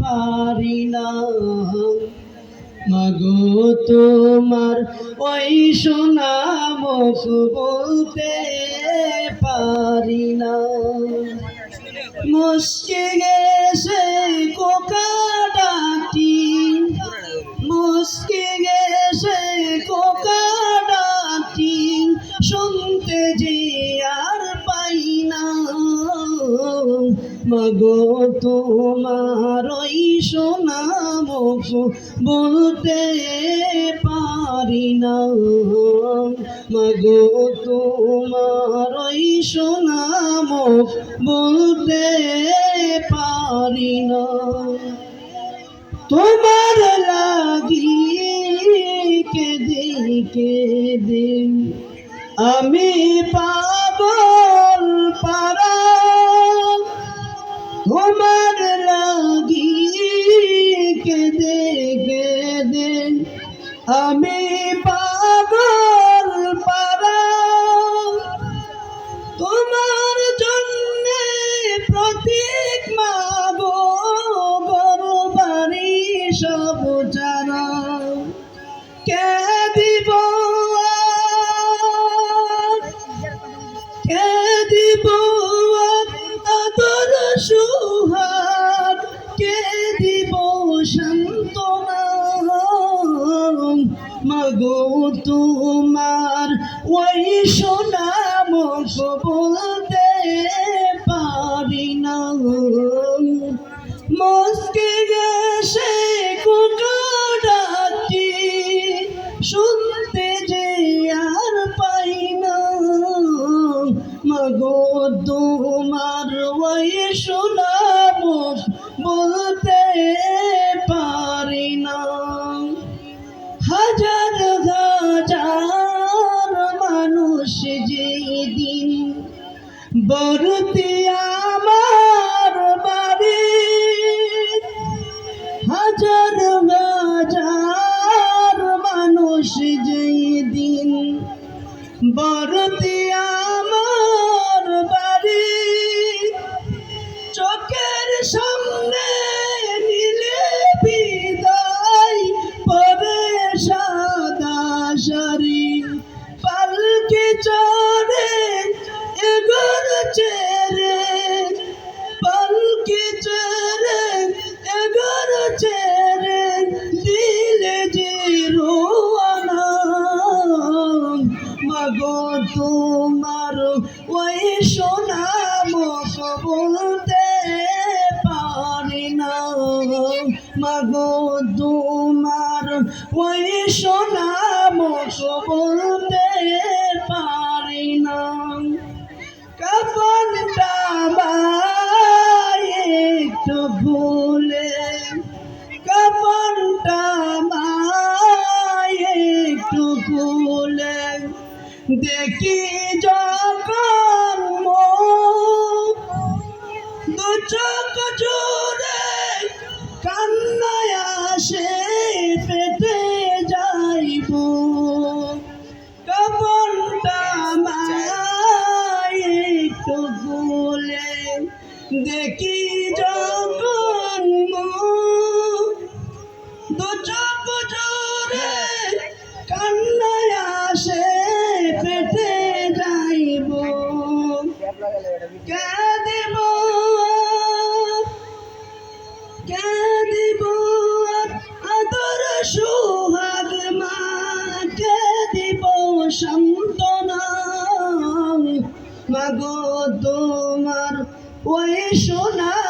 পারি না। মাগো তোমার ওই সোনা মুখ বলতে পারি না। মুসকে গেছে কোকা ডাটি। গেছে কোকা ডাটি। শুনতে যে মাগো তোমার ওই সোনা মুখ বলতে পারি না। মাগো তোমার ওই সোনা মুখ বলতে পারি না। তোমার লাগি কেঁদে কেঁদে আমি পাগল আমি মাগো তোমার, ওই সোনা মুখ বলতে পারি না। মস্কে গেছে কুকাডাটি শুনতে যে আর পাই না। মাগো তোমার, ওই সোনা বরতে আমার বাড়ি। হাজার হাজার মানুষ যেই দিন আমার চেরে, পালকে চড়ে এগোর চেরে, দিলে যে রোয়ানা মাগো তোমার ওই সোনা মুখ বলতে পারি না। মাগো তোমার ওই সোনা মুখ বলতে দেখি যখন দু চোখ জোরে কান্নায় আসে পেটে যাইব কাপনটা ভুলে দেখি সান্ত্বনা। মাগো তোমার